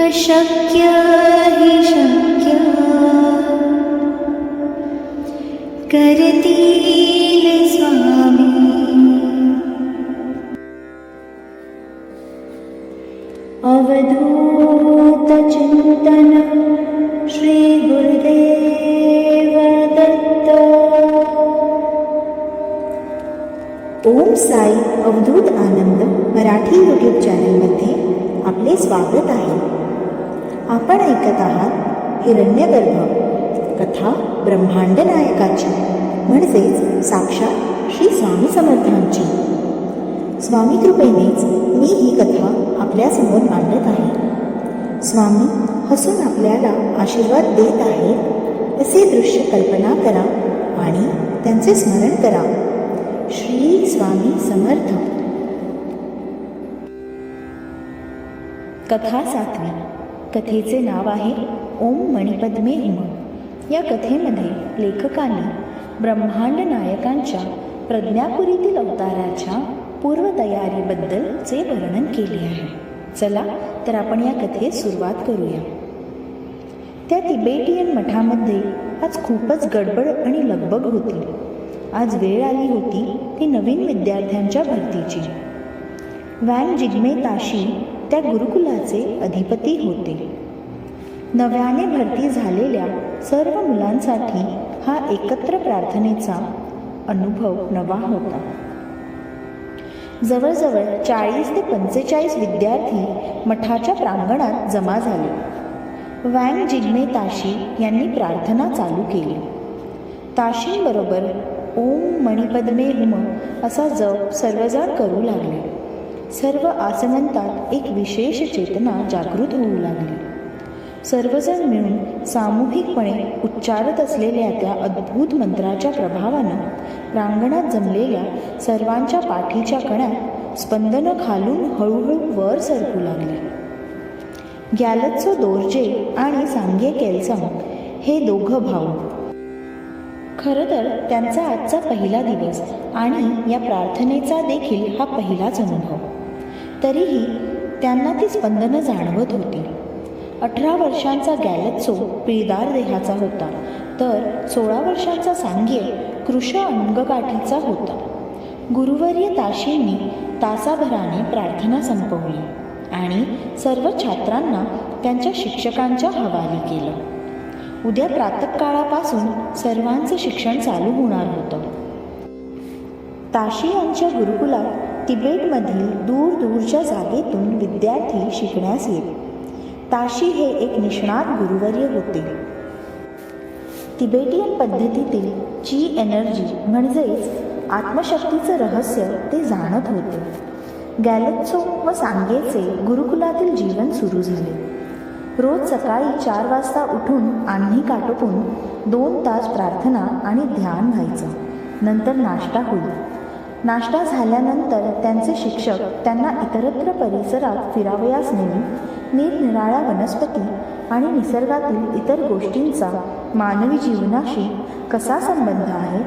अशक्य हि शक्य करतील स्वामी। अवधूत चिंतन श्री गुरुदेव दत्त। ओम साई अवधूत आनंद मराठी यूट्यूब चॅनलमध्ये आपले स्वागत आहे. आपण ऐकत आहात हिरण्यगर्भ. कथा ब्रह्मांड नायकाची म्हणजेच साक्षात श्री स्वामी समर्थांची. स्वामी कृपेनेच मी ही कथा आपल्यासमोर मांडत आहे. स्वामी हसून आपल्याला आशीर्वाद देत आहेत असे दृश्य कल्पना करा आणि त्यांचे स्मरण करा. श्री स्वामी समर्थ. कथा सातवी. कथेचे नाव आहे ओम मणिपद्मे हुम. या कथेमध्ये लेखकाने ब्रह्मांड नायकांच्या प्रज्ञापुरीतील अवताराच्या पूर्वतयारीबद्दलचे वर्णन केले आहे. चला तर आपण या कथेस सुरुवात करूया. त्या तिबेटियन मठामध्ये आज खूपच गडबड आणि लगबग होती. आज वेळ आली होती ती नवीन विद्यार्थ्यांच्या भरतीची. वॅन जिग्मे ताशी त्या गुरुकुलाचे अधिपती होते. नव्याने भरती झालेल्या सर्व मुलांसाठी हा एकत्र प्रार्थनेचा अनुभव नवा होता. जवळजवळ चाळीस ते पंचेचाळीस विद्यार्थी मठाच्या प्रांगणात जमा झाले. वँग जिग्मे ताशी यांनी प्रार्थना चालू केली. ताशींबरोबर ओम मणिपद्मे हुम असा जप सर्वजण करू लागले. सर्व आसमंतात एक विशेष चेतना जागृत होऊ लागली. सर्वजण मिळून सामूहिकपणे उच्चारत असलेल्या त्या अद्भुत मंत्राच्या प्रभावानं प्रांगणात जमलेल्या सर्वांच्या पाठीच्या कण्यात स्पंदनं खालून हळूहळू वर सरकू लागली. ग्यालत्सो दोर्जे आणि सांगे केल्सम हे दोघं भाऊ. खरं तर त्यांचा आजचा पहिला दिवस आणि या प्रार्थनेचा देखील हा पहिलाच अनुभव. तरीही त्यांना ती स्पंदनं जाणवत होती. अठरा वर्षांचा गॅलत्सो पिळदार देहाचा होता तर सोळा वर्षांचा सांगे कृष अंगकाठीचा होता. गुरुवर्य ताशींनी तासाभराने प्रार्थना संपवली आणि सर्व छात्रांना त्यांच्या शिक्षकांच्या हवाली केलं. उद्या प्रातकाळापासून सर्वांचं शिक्षण चालू होणार होतं. ताशी यांच्या गुरुकुलात तिबेटमधील दूर दूरच्या जागेतून विद्यार्थी शिकण्यास येत. ताशी हे एक निष्णात गुरुवर्य होते. तिबेटियन पद्धतीतील ची एनर्जी म्हणजेच आत्मशक्तीचं रहस्य ते जाणत होते. गॅलेत्सो व सांगेचे गुरुकुलातील जीवन सुरू झाले. रोज सकाळी चार वाजता उठून आम्ही काटोपून दोन तास प्रार्थना आणि ध्यान व्हायचं. नंतर नाश्ता होईल. नाश्ता झाल्यानंतर त्यांचे शिक्षक त्यांना इतरत्र परिसरात फिरावयास नेऊन निरनिराळ्या वनस्पती आणि निसर्गातील इतर गोष्टींचा मानवी जीवनाशी कसा संबंध आहे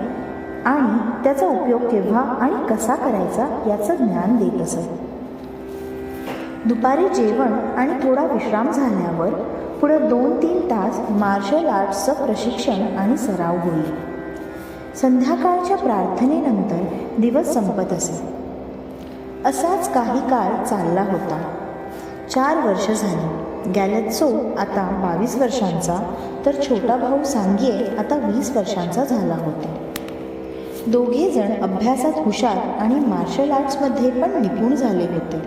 आणि त्याचा उपयोग केव्हा आणि कसा करायचा याचं ज्ञान देत असत. दुपारी जेवण आणि थोडा विश्राम झाल्यावर पुढं दोन तीन तास मार्शल आर्ट्सचं प्रशिक्षण आणि सराव होईल. संध्याकाळच्या प्रार्थनेनंतर दिवस संपत असे. असाच काही काळ चालला होता. चार वर्ष झाली. गॅलेत्सो आता बावीस वर्षांचा तर छोटा भाऊ सांगिये आता वीस वर्षांचा झाला होता. दोघेजण अभ्यासात हुशार आणि मार्शल आर्ट्समध्ये पण निपुण झाले होते.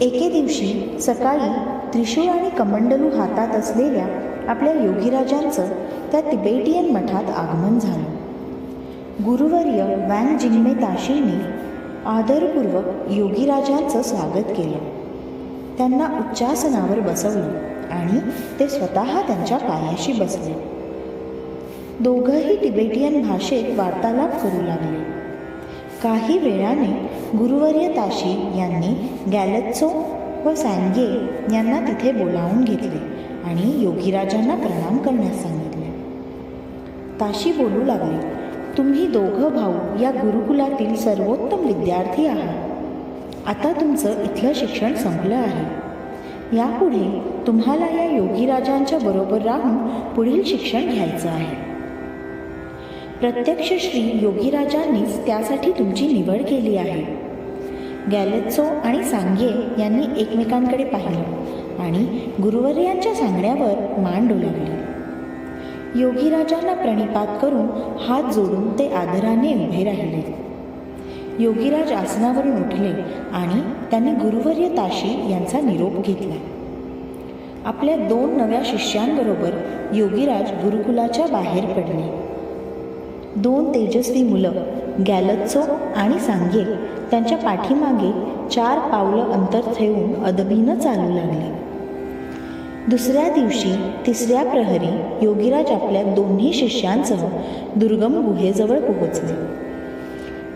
एके दिवशी सकाळी त्रिशूळ आणि कमंडलू हातात असलेल्या आपल्या योगीराजांचं त्या तिबेटियन मठात आगमन झालं. गुरुवर्य वॅन जिंगमे ताशींनी आदरपूर्वक योगीराजांचं स्वागत केलं. त्यांना उच्चासनावर बसवलं आणि ते स्वतः त्यांच्या पायाशी बसले. दोघंही तिबेटियन भाषेत वार्तालाप करू लागले. काही वेळाने गुरुवर्य ताशी यांनी गॅलत्सो व सँगे यांना तिथे बोलावून घेतले. आणि योगीराजांना प्रणाम करण्यास सांगितले. ताशी बोलू लागले तुम्ही दोघं भाऊ या गुरुकुलातील सर्वोत्तम विद्यार्थी आहात. आता तुमचं इथलं शिक्षण संपलं आहे. यापुढे तुम्हाला या योगीराजांच्या बरोबर राहून पुढील शिक्षण घ्यायचं आहे. प्रत्यक्ष श्री योगीराजांनीच त्यासाठी तुमची निवड केली आहे. गॅलेत्सो आणि सांगे यांनी एकमेकांकडे पाहिलं. आणि गुरुवर्यांच्या सांगण्यावर मान डोलावली. योगीराजांना प्रणिपात करून हात जोडून ते आदराने उभे राहिले. योगीराज आसनावरून उठले आणि त्यांनी गुरुवर्य ताशी यांचा निरोप घेतला. आपल्या दोन नव्या शिष्यांबरोबर योगीराज गुरुकुलाच्या बाहेर पडले. दोन तेजस्वी मुलं गॅलत्सो आणि सांगे त्यांच्या पाठीमागे चार पावलं अंतर ठेवून अदबीनं चालू लागले. दुसऱ्या दिवशी तिसऱ्या प्रहरी योगीराज आपल्या दोन्ही शिष्यांसह दुर्गम गुहेजवळ पोहोचले.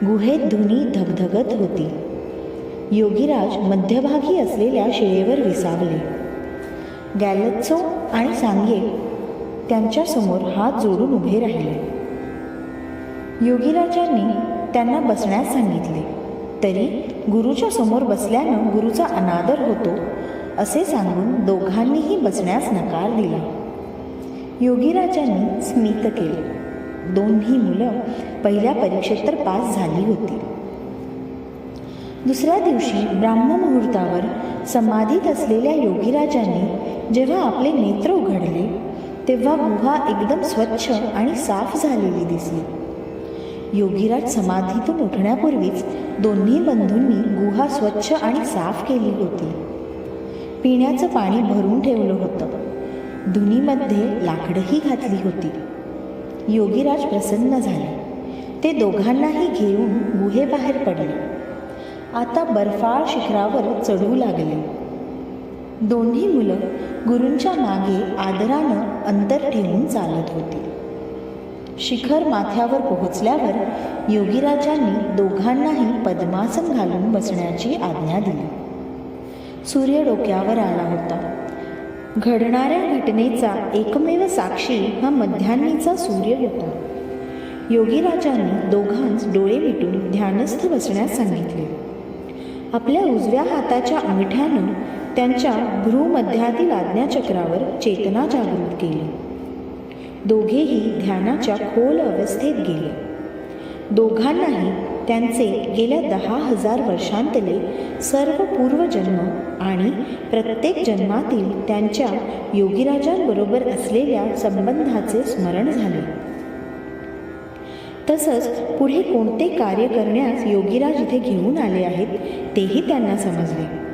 गुहेत धुनी धगधगत होती. योगीराज मध्यभागी असलेल्या शिळेवर विसावले. गॅलत्सो आणि सांगे त्यांच्यासमोर हात जोडून उभे राहिले. योगीराजांनी त्यांना बसण्यास सांगितले. तरी गुरुच्या समोर बसल्यानं गुरुचा अनादर होतो असे सांगून दोघांनीही बसण्यास नकार दिला. योगीराजांनी स्मित केले. दोन्ही मुलं पहिल्या परीक्षेत तर पास झाली होती. दुसऱ्या दिवशी ब्राह्ममुहूर्तावर समाधीत असलेल्या योगीराजांनी जेव्हा आपले नेत्र उघडले तेव्हा गुहा एकदम स्वच्छ आणि साफ झालेली दिसली. योगीराज समाधीतून उठण्यापूर्वीच दोन्ही बंधूंनी गुहा स्वच्छ आणि साफ केली होती. पिण्याचं पाणी भरून ठेवलं होतं. धुनीमध्ये लाकडंही घातली होती. योगीराज प्रसन्न झाले. ते दोघांनाही घेऊन गुहेबाहेर पडले. आता बर्फाळ शिखरावर चढू लागले. दोन्ही मुलं गुरूंच्या मागे आदरानं अंतर ठेवून चालत होती. शिखर माथ्यावर पोहोचल्यावर योगीराजांनी दोघांनाही पद्मासन घालून बसण्याची आज्ञा दिली. सूर्य डोक्यावर आला होता. घडणाऱ्या घटनेचा एकमेव साक्षी हा मध्यान्नीचा सूर्य होता. योगीराजांनी दोघांस डोळे मिटून ध्यानस्थ बसण्यास सांगितले. आपल्या उजव्या हाताच्या अंगठ्यानं त्यांच्या भ्रूमध्यातील आज्ञाचक्रावर चेतना जागृत केली. दोघेही ध्यानाच्या खोल अवस्थेत गेले. दोघांनाही त्यांचे गेल्या दहा हजार वर्षांतले सर्व पूर्वजन्म आणि प्रत्येक जन्मातील त्यांच्या योगीराजांबरोबर असलेल्या संबंधाचे स्मरण झाले. तसंच पुढे कोणते कार्य करण्यास योगीराज इथे घेऊन आले आहेत तेही त्यांना समजले.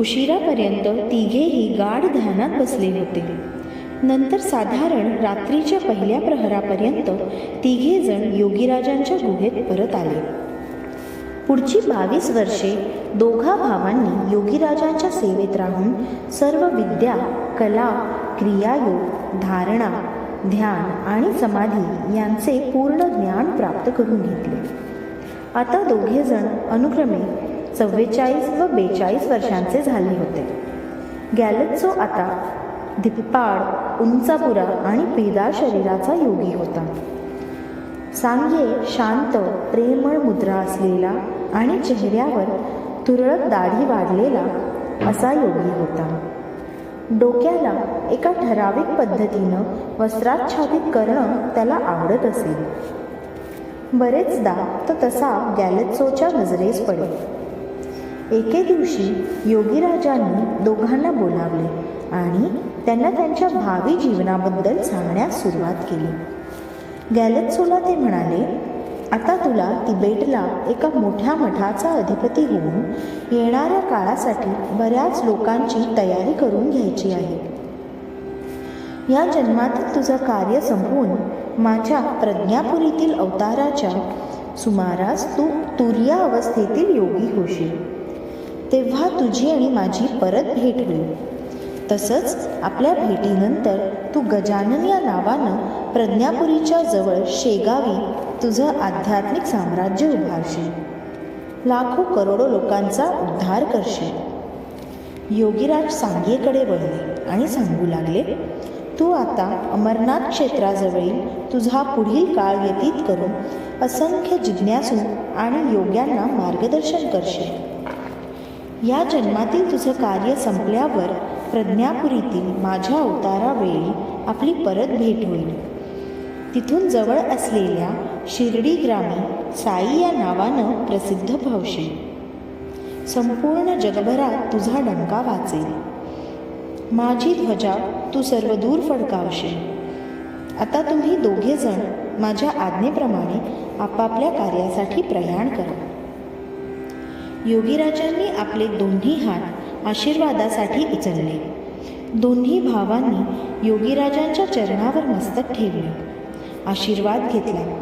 उशिरापर्यंत तिघेही गाढ ध्यानात बसले होते. नंतर साधारण रात्रीच्या पहिल्या प्रहरापर्यंत तिघेजण योगीराजांच्या गुहेत परत आले. पुढची बावीस वर्षे दोघा भावांनी योगीराजांच्या सेवेत राहून सर्व विद्या कला क्रियायोग धारणा ध्यान आणि समाधी यांचे पूर्ण ज्ञान प्राप्त करून घेतले. आता दोघेजण अनुक्रमे चव्वेचाळीस व बेचाळीस वर्षांचे झाले होते. गॅलत्सो आता धिप्पाड उंचापुरा आणि पेदार शरीराचा योगी होता. सांगे शांत प्रेमळ मुद्रा असलेला आणि चेहऱ्यावर तुरळक दाढी वाढलेला असा योगी होता. डोक्याला एका ठराविक पद्धतीनं वस्त्राच्छादित करणं त्याला आवडत असेल बरेचदा तो तसा गॅलेत्सोच्या नजरेस पडे एके दिवशी योगीराजांनी दोघांना बोलावले आणि त्यांना त्यांच्या भावी जीवनाबद्दल सांगण्यास सुरुवात केली. गॅलत्सोला ते म्हणाले आता तुला तिबेटला एका मोठ्या मठाचा अधिपती होऊन येणाऱ्या काळासाठी बऱ्याच लोकांची तयारी करून घ्यायची आहे. या जन्मातील तुझं कार्य संपवून माझ्या प्रज्ञापुरीतील अवताराच्या सुमारास तू तुर्या अवस्थेतील योगी होशील. तेव्हा तुझी आणि माझी परत भेट होईल. तसंच आपल्या भेटीनंतर तू गजानन या नावानं प्रज्ञापुरीच्या जवळ शेगावी तुझं आध्यात्मिक साम्राज्य उभारशील. लाखो करोडो लोकांचा उद्धार करशील. योगीराज सांगेकडे वळले आणि सांगू लागले तू आता अमरनाथ क्षेत्राजवळील तुझा पुढील काळ व्यतीत करून असंख्य जिज्ञासू आणि योग्यांना मार्गदर्शन करशील. या जन्मातील तुझं कार्य संपल्यावर प्रज्ञापुरीतील माझ्या अवतारावेळी आपली परत भेट होईल. तिथून जवळ असलेल्या शिर्डी ग्रामी साई या नावानं प्रसिद्ध भावशील संपूर्ण जगभरात तुझा डंका वाचेल. माझी ध्वजा तू सर्व दूर फडकावशील. आता तुम्ही दोघेजण माझ्या आज्ञेप्रमाणे आपापल्या कार्यासाठी प्रयाण करा. योगीराजांनी आपले दोन्ही हात आशीर्वादासाठी उचलले. दोन्ही भावांनी योगीराजांच्या चरणावर मस्तक ठेवले. आशीर्वाद घेतला.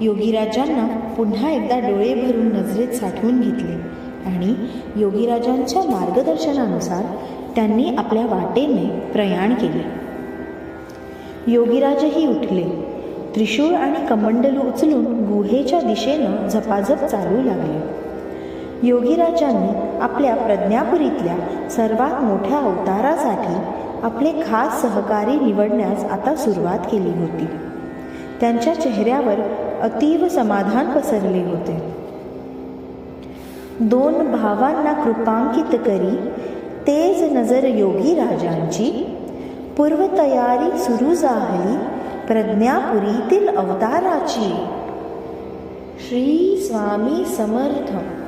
योगीराजांना पुन्हा एकदा डोळे भरून नजरेत साठवून घेतले आणि योगीराजांच्या मार्गदर्शनानुसार त्यांनी आपल्या वाटेने प्रयाण केले. योगीराजही उठले. त्रिशूळ आणि कमंडलू उचलून गुहेच्या दिशेनं झपाझप चालू लागले. योगीराजांनी आपल्या प्रज्ञापुरीतल्या सर्वात मोठ्या अवतारासाठी आपले खास सहकारी निवडण्यास आता सुरुवात केली होती. त्यांच्या चेहऱ्यावर अतीव समाधान पसरले होते. दोन भावांना कृपांकित करी तेज नजर योगी राजांची पूर्वतयारी सुरू झाली प्रज्ञापुरीतील अवताराची. श्री स्वामी समर्थ.